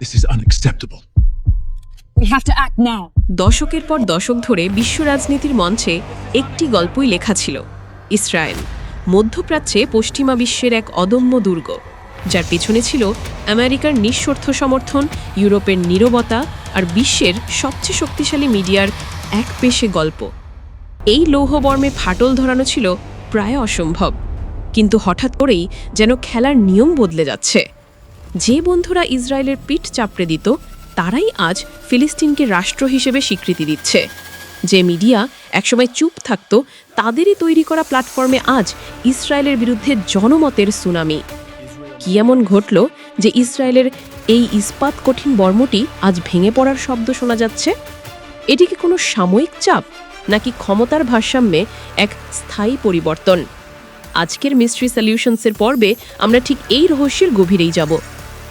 This is unacceptable. We have to act now. দশকের পর দশক ধরে বিশ্ব রাজনীতির মঞ্চে একটি গল্পই লেখা ছিল ইসরায়েল মধ্যপ্রাচ্যে পশ্চিমা বিশ্বের এক অদম্য দুর্গ যার পেছনে ছিল আমেরিকার নিঃস্বার্থ সমর্থন ইউরোপের নীরবতা আর বিশ্বের সবচেয়ে শক্তিশালী মিডিয়ার এক পেশে গল্প এই লৌহবর্মে ফাটল ধরানো ছিল প্রায় অসম্ভব কিন্তু হঠাৎ করেই যেন খেলার নিয়ম বদলে যাচ্ছে যে বন্ধুরা ইসরায়েলের পিঠ চাপড়ে দিত, তারাই আজ ফিলিস্তিনকে রাষ্ট্র হিসেবে স্বীকৃতি দিচ্ছে। যে মিডিয়া একসময় চুপ থাকত, তাদেরই তৈরি করা প্ল্যাটফর্মে আজ ইসরায়েলের বিরুদ্ধে জনমতের সুনামি। কি এমন ঘটল যে ইসরায়েলের এই ইস্পাত কঠিন বর্মটি আজ ভেঙে পড়ার শব্দ শোনা যাচ্ছে? এটি কি কোনো সাময়িক চাপ, নাকি ক্ষমতার ভারসাম্যে এক স্থায়ী পরিবর্তন? আজকের মিস্ট্রি সলিউশনসের পর্বে আমরা ঠিক এই রহস্যের গভীরেই যাব।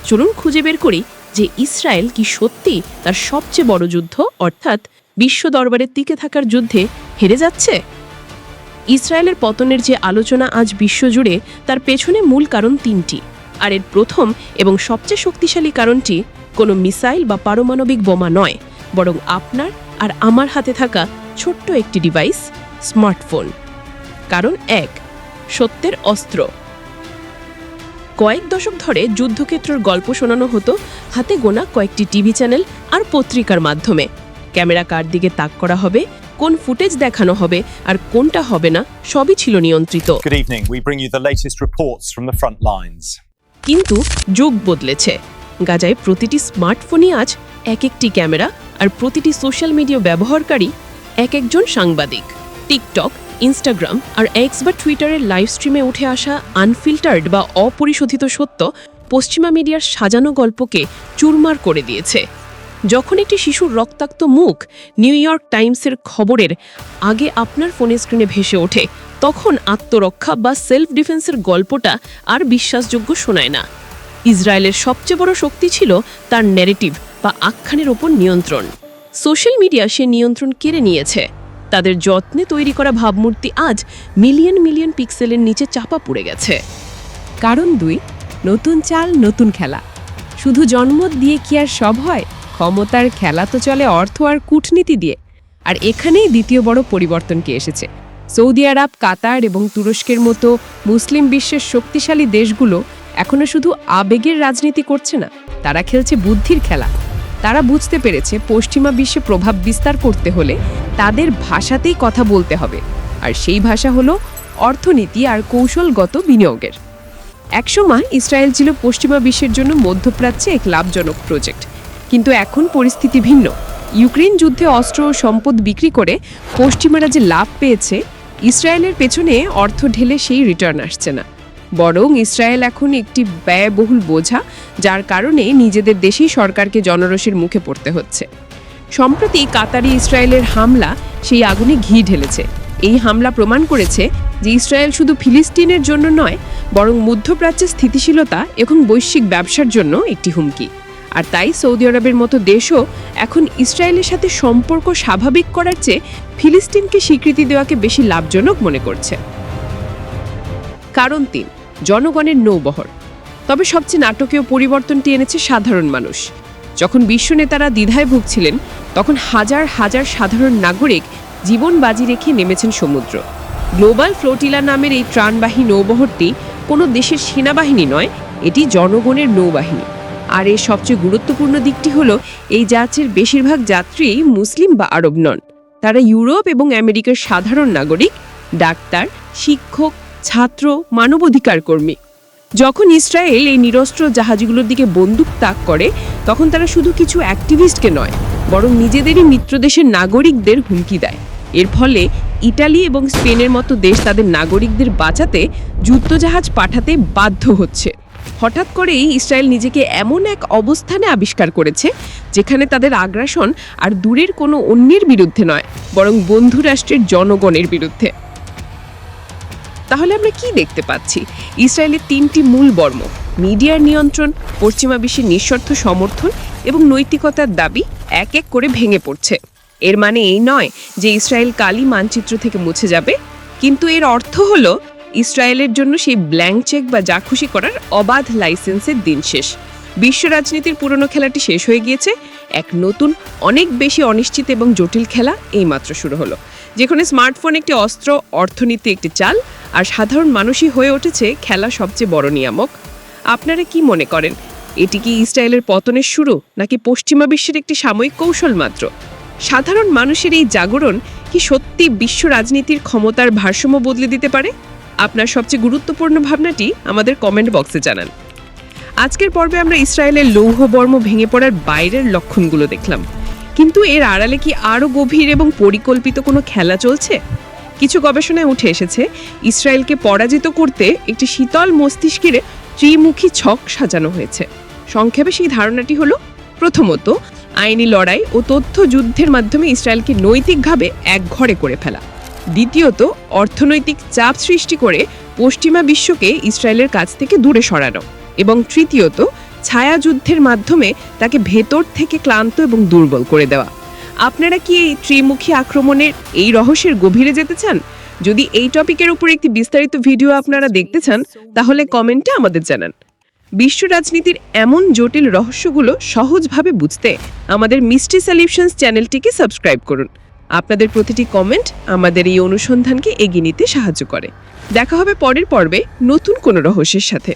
চলুন খুঁজে বের করি যে ইসরায়েল কি সত্যি তার সবচেয়ে বড় যুদ্ধ, অর্থাৎ বিশ্ব দরবারে টিকে থাকার যুদ্ধে হেরে যাচ্ছে? ইসরায়েলের পতনের যে আলোচনা আজ বিশ্বজুড়ে, তার পেছনে মূল কারণ তিনটি। আর এর প্রথম এবং সবচেয়ে শক্তিশালী কারণটি কোনো মিসাইল বা পারমাণবিক বোমা নয়, বরং আপনার আর আমার হাতে থাকা ছোট্ট একটি ডিভাইস, স্মার্টফোন। কারণ এক, সত্যের অস্ত্র। কয়েক দশক ধরে যুদ্ধক্ষেত্রের গল্প শোনানো হতো হাতে গোনা কয়েকটি টিভি চ্যানেল আর পত্রিকার মাধ্যমে। ক্যামেরা কার দিকে তাক করা হবে কোন ফুটেজ দেখানো হবে আর কোনটা হবে না সবই ছিল নিয়ন্ত্রিত. কিন্তু যুগ বদলেছে। গাজায় প্রতিটি স্মার্টফোনই আজ এক একটি ক্যামেরা আর প্রতিটি সোশ্যাল মিডিয়া ব্যবহারকারী এক একজন সাংবাদিক। টিকটক ইনস্টাগ্রাম আর এক্স বা টুইটারের লাইভ স্ট্রিমে উঠে আসা আনফিল্টার্ড বা অপরিশোধিত সত্য পশ্চিমা মিডিয়ার সাজানো গল্পকে চুরমার করে দিয়েছে। যখন একটি শিশুর রক্তাক্ত মুখ নিউ ইয়র্ক টাইমসের খবরের আগে আপনার ফোনের স্ক্রিনে ভেসে ওঠে, তখন আত্মরক্ষা বা সেলফ ডিফেন্সের গল্পটা আর বিশ্বাসযোগ্য শোনায় না। ইসরায়েলের সবচেয়ে বড় শক্তি ছিল তার ন্যারেটিভ বা আখ্যানের ওপর নিয়ন্ত্রণ। সোশ্যাল মিডিয়া সে নিয়ন্ত্রণ কেড়ে নিয়েছে। তাদের যত্নে তৈরি করা ভাবমূর্তি আজ মিলিয়ন মিলিয়ন পিক্সেলের নিচে চাপা পড়ে গেছে। কারণ দুই, নতুন চাল, নতুন খেলা। শুধু জন্মত দিয়ে কি আর সব হয়? ক্ষমতার খেলা তো চলে অর্থ আর কূটনীতি দিয়ে। আর এখানেই দ্বিতীয় বড় পরিবর্তনকে এসেছে। সৌদি আরব, কাতার এবং তুরস্কের মতো মুসলিম বিশ্বের শক্তিশালী দেশগুলো এখনও শুধু আবেগের রাজনীতি করছে না, তারা খেলছে বুদ্ধির খেলা। তারা বুঝতে পেরেছে পশ্চিমা বিশ্বে প্রভাব বিস্তার করতে হলে তাদের ভাষাতেই কথা বলতে হবে। আর সেই ভাষা হলো অর্থনীতি আর কৌশলগত বিনিয়োগের। একসময় ইসরায়েল ছিল পশ্চিমা বিশ্বের জন্য মধ্যপ্রাচ্যে এক লাভজনক প্রজেক্ট। কিন্তু এখন পরিস্থিতি ভিন্ন। ইউক্রেন যুদ্ধে অস্ত্র ও সম্পদ বিক্রি করে পশ্চিমারা যে লাভ পেয়েছে, ইসরায়েলের পেছনে অর্থ ঢেলে সেই রিটার্ন আসছে না। বরং ইসরায়েল এখন একটি ব্যয়বহুল বোঝা, যার কারণে নিজেদের দেশেই সরকারকে জনরসের মুখে পড়তে হচ্ছে। সম্প্রতি কাতারি ইসরায়েলের হামলা সেই আগুনে ঘি ঢেলেছে। এই হামলা প্রমাণ করেছে যে ইসরায়েল শুধু ফিলিস্তিনের জন্য নয়, বরং মধ্যপ্রাচ্যের স্থিতিশীলতা এবং বৈশ্বিক ব্যবসার জন্য একটি হুমকি। আর তাই সৌদি আরবের মতো দেশও এখন ইসরায়েলের সাথে সম্পর্ক স্বাভাবিক করার চেয়ে ফিলিস্তিনকে স্বীকৃতি দেওয়াকে বেশি লাভজনক মনে করছে। কারণ তিন জনগণের নৌবহর। তবে সবচেয়ে নাটকীয় পরিবর্তনটি এনেছে সাধারণ মানুষ। যখন বিশ্ব নেতারা দ্বিধায় ভুগছিলেন, তখন হাজার হাজার সাধারণ নাগরিক জীবন বাজি রেখে নেমেছেন সমুদ্র। গ্লোবাল ফ্লোটিলা নামের এই ত্রাণবাহী নৌবহরটি কোনো দেশের সেনাবাহিনী নয়, এটি জনগণের নৌবাহিনী। আর এর সবচেয়ে গুরুত্বপূর্ণ দিকটি হলো, এই জাহাজের বেশিরভাগ যাত্রী মুসলিম বা আরব নন। তারা ইউরোপ এবং আমেরিকার সাধারণ নাগরিক, ডাক্তার, শিক্ষক ছাত্র মানবাধিকার কর্মী। যখন ইসরায়েল এই নিরস্ত্র জাহাজগুলোর দিকে বন্দুক তাক করে, তখন তারা শুধু কিছু অ্যাক্টিভিস্টকে নয়, বরং নিজেদেরই মিত্রদেশের নাগরিকদের হুমকি দেয়। এর ফলে ইটালি এবং স্পেনের মতো দেশ তাদের নাগরিকদের বাঁচাতে যুদ্ধজাহাজ পাঠাতে বাধ্য হচ্ছে। হঠাৎ করেই ইসরায়েল নিজেকে এমন এক অবস্থানে আবিষ্কার করেছে, যেখানে তাদের আগ্রাসন আর দূরের কোনো অন্যের বিরুদ্ধে নয়, বরং বন্ধু রাষ্ট্রের জনগণের বিরুদ্ধে। তাহলে আমরা কি দেখতে পাচ্ছি? ইসরায়েলের তিনটি মূল বর্ম, মিডিয়ার নিয়ন্ত্রণ, পশ্চিমা বিশ্বের নিঃস্বার্থ সমর্থন এবং নৈতিকতার দাবি এক এক করে ভেঙে পড়ছে। এর মানে এই নয় যে ইসরায়েল কালই মানচিত্র থেকে মুছে যাবে, কিন্তু এর অর্থ হলো ইসরায়েলের জন্য সেই ব্ল্যাঙ্ক চেক বা যা খুশি করার অবাধ লাইসেন্সের দিন শেষ। বিশ্ব রাজনীতির পুরনো খেলাটি শেষ হয়ে গিয়েছে। এক নতুন, অনেক বেশি অনিশ্চিত এবং জটিল খেলা এইমাত্র শুরু হলো। যেখানে স্মার্টফোন একটি অস্ত্র, অর্থনীতি একটি চাল আর সাধারণ মানুষই হয়ে উঠেছে খেলা সবচেয়ে বড় নিয়ামক। আপনারা কি মনে করেন, এটি কি ইসরায়েলের পতনের শুরু, নাকি পশ্চিমা বিশ্বের একটি সাময়িক কৌশল মাত্র? সাধারণ মানুষের এই জাগরণ কি সত্যি বিশ্ব রাজনীতির ক্ষমতার ভারসাম্য বদলে দিতে পারে? আপনার সবচেয়ে গুরুত্বপূর্ণ ভাবনাটি আমাদের কমেন্ট বক্সে জানান। আজকের পর্বে আমরা ইসরায়েলের লৌহবর্ম ভেঙে পড়ার বাইরের লক্ষণগুলো দেখলাম। কিন্তু এর আড়ালে কি আরও গভীর এবং পরিকল্পিত কোনো খেলা চলছে? কিছু গবেষণায় উঠে এসেছে, ইসরায়েলকে পরাজিত করতে একটি শীতল মস্তিষ্কের ত্রিমুখী ছক সাজানো হয়েছে। সংক্ষেপে সেই ধারণাটি হলো, প্রথমত, আইনি লড়াই ও তথ্য যুদ্ধের মাধ্যমে ইসরায়েলকে নৈতিকভাবে একঘরে করে ফেলা। দ্বিতীয়ত, অর্থনৈতিক চাপ সৃষ্টি করে পশ্চিমা বিশ্বকে ইসরায়েলের কাছ থেকে দূরে সরানো। এবং তৃতীয়ত ছায়াযুদ্ধের মাধ্যমে তাকে ভেতর থেকে ক্লান্ত এবং দুর্বল করে দেওয়া। আপনারা কি এই ত্রিমুখী আক্রমণের এই রহস্যের গভীরে যেতে চান? যদি এই টপিকের উপর একটি বিস্তারিত ভিডিও আপনারা দেখতে চান, তাহলে কমেন্টে আমাদের জানান। বিশ্ব রাজনীতির এমন জটিল রহস্যগুলো সহজভাবে বুঝতে আমাদের মিস্ট্রি সলিউশনস চ্যানেলটিকে সাবস্ক্রাইব করুন। আপনাদের প্রতিটি কমেন্ট আমাদের এই অনুসন্ধানকে এগিয়ে নিতে সাহায্য করে। দেখা হবে পরের পর্বে নতুন কোনো রহস্যের সাথে।